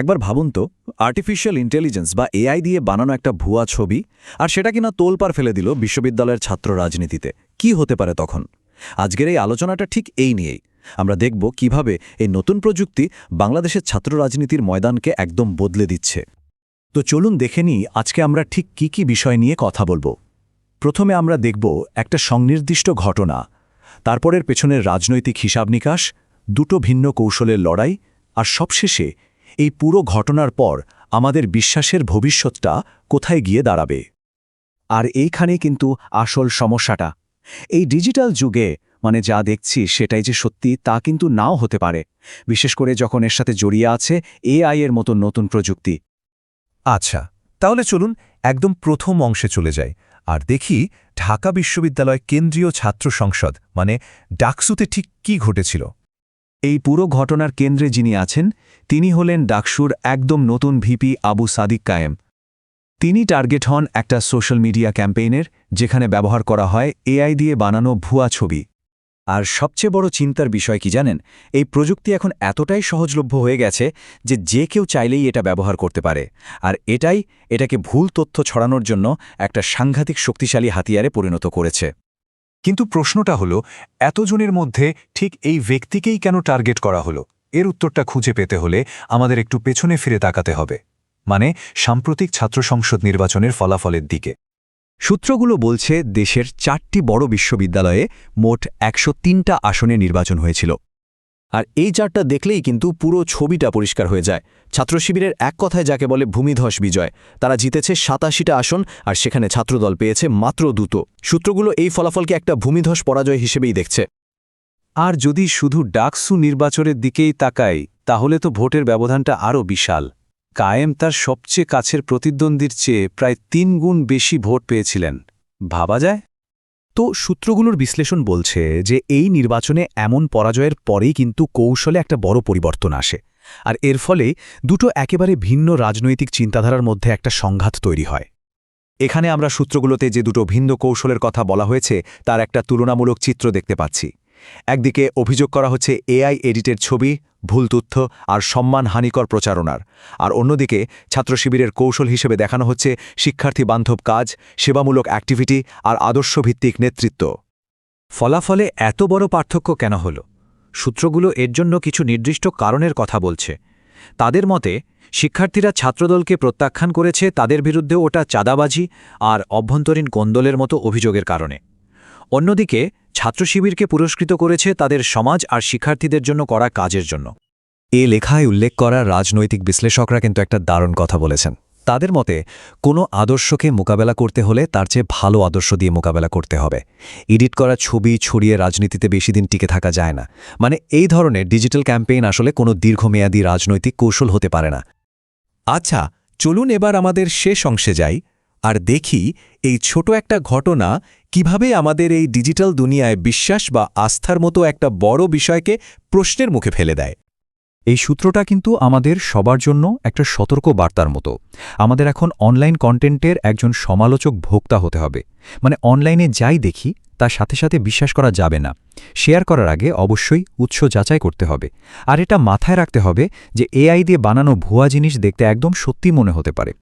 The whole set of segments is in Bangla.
একবার ভাবুন তো আর্টিফিশিয়াল ইন্টেলিজেন্স বা এআই দিয়ে বানানো একটা ভুয়া ছবি, আর সেটা কিনা তোলপার ফেলে দিল বিশ্ববিদ্যালয়ের ছাত্র রাজনীতিতে। কি হতে পারে তখন? আজকের এই আলোচনাটা ঠিক এই নিয়েই। আমরা দেখব কীভাবে এই নতুন প্রযুক্তি বাংলাদেশের ছাত্র রাজনীতির ময়দানকে একদম বদলে দিচ্ছে। তো চলুন দেখে নিই আজকে আমরা ঠিক কি কি বিষয় নিয়ে কথা বলব। প্রথমে আমরা দেখব একটা সংনির্দিষ্ট ঘটনা, তারপরের পেছনের রাজনৈতিক হিসাব নিকাশ দুটো ভিন্ন কৌশলের লড়াই, আর সবশেষে এই পুরো ঘটনার পর আমাদের বিশ্বাসের ভবিষ্যৎটা কোথায় গিয়ে দাঁড়াবে। আর এইখানে কিন্তু আসল সমস্যাটা। এই ডিজিটাল যুগে মানে যা দেখছি সেটাই যে সত্যি তা কিন্তু নাও হতে পারে। বিশেষ করে যখন এর সাথে জড়িয়ে আছে এআই এর মতো নতুন প্রযুক্তি। আচ্ছা তাহলে চলুন একদম প্রথম অংশে চলে যাই। আর দেখি ঢাকা বিশ্ববিদ্যালয় কেন্দ্রীয় ছাত্র সংসদ মানে ডাকসুতে ঠিক কি ঘটেছিল। এই পুরো ঘটনার কেন্দ্রে যিনি আছেন তিনি হলেন ডাকসুর একদম নতুন ভিপি আবু সাদিক কায়েম। তিনি টার্গেট হন একটা সোশ্যাল মিডিয়া ক্যাম্পেইনের, যেখানে ব্যবহার করা হয় এআই দিয়ে বানানো ভুয়া ছবি। আর সবচেয়ে বড় চিন্তার বিষয় কি জানেন? এই প্রযুক্তি এখন এতটাই সহজলভ্য হয়ে গেছে যে যে কেউ চাইলেই এটা ব্যবহার করতে পারে। আর এটাই এটাকে ভুল তথ্য ছড়ানোর জন্য একটা সাংঘাতিক শক্তিশালী হাতিয়ারে পরিণত করেছে। কিন্তু প্রশ্নটা হলো, এতজনের মধ্যে ঠিক এই ব্যক্তিকেই কেন টার্গেট করা হলো? এর উত্তরটা খুঁজে পেতে হলে আমাদের একটু পেছনে ফিরে তাকাতে হবে মানে সাম্প্রতিক ছাত্র সংসদ নির্বাচনের ফলাফলের দিকে। সূত্রগুলো বলছে দেশের চারটি বড় বিশ্ববিদ্যালয়ে মোট একশো তিনটা আসনে নির্বাচন হয়েছিল। আর এই চারটা দেখলেই কিন্তু পুরো ছবিটা পরিষ্কার হয়ে যায়। ছাত্র শিবিরের এক কথায় যাকে বলে ভূমিধস বিজয়, তারা জিতেছে সাতাশিটা আসন আর সেখানে ছাত্রদল পেয়েছে মাত্র দুটো। সূত্রগুলো এই ফলাফলকে একটা ভূমিধস পরাজয় হিসেবেই দেখছে। আর যদি শুধু ডাকসু নির্বাচনের দিকেই তাকাই, তাহলে তো ভোটের ব্যবধানটা আরও বিশাল। কায়েম তার সবচেয়ে কাছের প্রতিদ্বন্দ্বীর চেয়ে প্রায় তিন গুণ বেশি ভোট পেয়েছিলেন। ভাবা যায়? তো সূত্রগুলোর বিশ্লেষণ বলছে যে এই নির্বাচনে এমন পরাজয়ের পরেই কিন্তু কৌশলে একটা বড় পরিবর্তন আসে। আর এর ফলে দুটো একেবারে ভিন্ন রাজনৈতিক চিন্তাধারার মধ্যে একটা সংঘাত তৈরি হয়। এখানে আমরা সূত্রগুলোতে যে দুটো ভিন্ন কৌশলের কথা বলা হয়েছে, তার একটা তুলনামূলক চিত্র দেখতে পাচ্ছি। একদিকে অভিযোগ করা হচ্ছে এআই এডিটের ছবি, ভুল তথ্য আর সম্মানহানিকর প্রচারণার। আর অন্যদিকে ছাত্র শিবিরের কৌশল হিসেবে দেখানো হচ্ছে শিক্ষার্থী বান্ধব কাজ, সেবামূলক অ্যাক্টিভিটি আর আদর্শভিত্তিক নেতৃত্ব। ফলাফলে এত বড় পার্থক্য কেন হল? সূত্রগুলো এর জন্য কিছু নির্দিষ্ট কারণের কথা বলছে। তাদের মতে, শিক্ষার্থীরা ছাত্রদলকে প্রত্যাখ্যান করেছে তাদের বিরুদ্ধে ওটা চাঁদাবাজি আর অভ্যন্তরীণ কোন্দলের মতো অভিযোগের কারণে। অন্যদিকে ছাত্র শিবিরকে পুরস্কৃত করেছে তাদের সমাজ আর শিক্ষার্থীদের জন্য করা কাজের জন্য। এ লেখায় উল্লেখ করা রাজনৈতিক বিশ্লেষকরা কিন্তু একটা দারুণ কথা বলেছেন। তাদের মতে, কোনো আদর্শকে মোকাবেলা করতে হলে তার চেয়ে ভালো আদর্শ দিয়ে মোকাবেলা করতে হবে। এডিট করা ছবি ছড়িয়ে রাজনীতিতে বেশি দিন টিকে থাকা যায় না। মানে এই ধরনের ডিজিটাল ক্যাম্পেইন আসলে কোনো দীর্ঘমেয়াদী রাজনৈতিক কৌশল হতে পারে না। আচ্ছা চলুন এবার আমাদের শেষ অংশে যাই। আর দেখি এই ছোট একটা ঘটনা কীভাবে আমাদের এই ডিজিটাল দুনিয়ায় বিশ্বাস বা আস্থার মতো একটা বড় বিষয়কে প্রশ্নের মুখে ফেলে দেয়? এই সূত্রটা কিন্তু আমাদের সবার জন্য একটা সতর্ক বার্তার মতো। আমাদের এখন অনলাইন কন্টেন্টের একজন সমালোচক ভোক্তা হতে হবে। মানে অনলাইনে যাই দেখি, তার সাথে সাথে বিশ্বাস করা যাবে না। শেয়ার করার আগে অবশ্যই উৎস যাচাই করতে হবে। আর এটা মাথায় রাখতে হবে যে এআই দিয়ে বানানো ভুয়া জিনিস দেখতে একদম সত্যি মনে হতে পারে।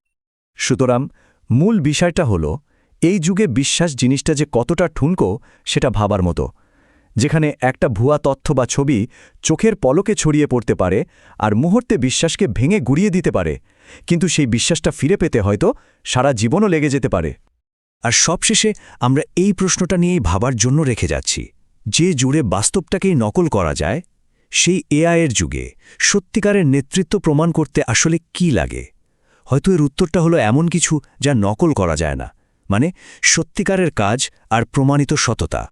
সুতরাং মূল বিষয়টা হল এই যুগে বিশ্বাস জিনিসটা যে কতটা ঠুনকো, সেটা ভাবার মতো। যেখানে একটা ভুয়া তথ্য বা ছবি চোখের পলকে ছড়িয়ে পড়তে পারে আর মুহূর্তে বিশ্বাসকে ভেঙে গুড়িয়ে দিতে পারে, কিন্তু সেই বিশ্বাসটা ফিরে পেতে হয়তো সারা জীবনও লেগে যেতে পারে। আর সবশেষে আমরা এই প্রশ্নটা নিয়েই ভাবার জন্য রেখে যাচ্ছি, যে জুড়ে বাস্তবটাকেই নকল করা যায়, সেই এআইয়ের যুগে সত্যিকারের নেতৃত্ব প্রমাণ করতে আসলে কি লাগে? হয়তো এর উত্তরটা হলো এমন কিছু যা নকল করা যায় না। মানে সত্যিকারের কাজ আর প্রমাণিত সততা।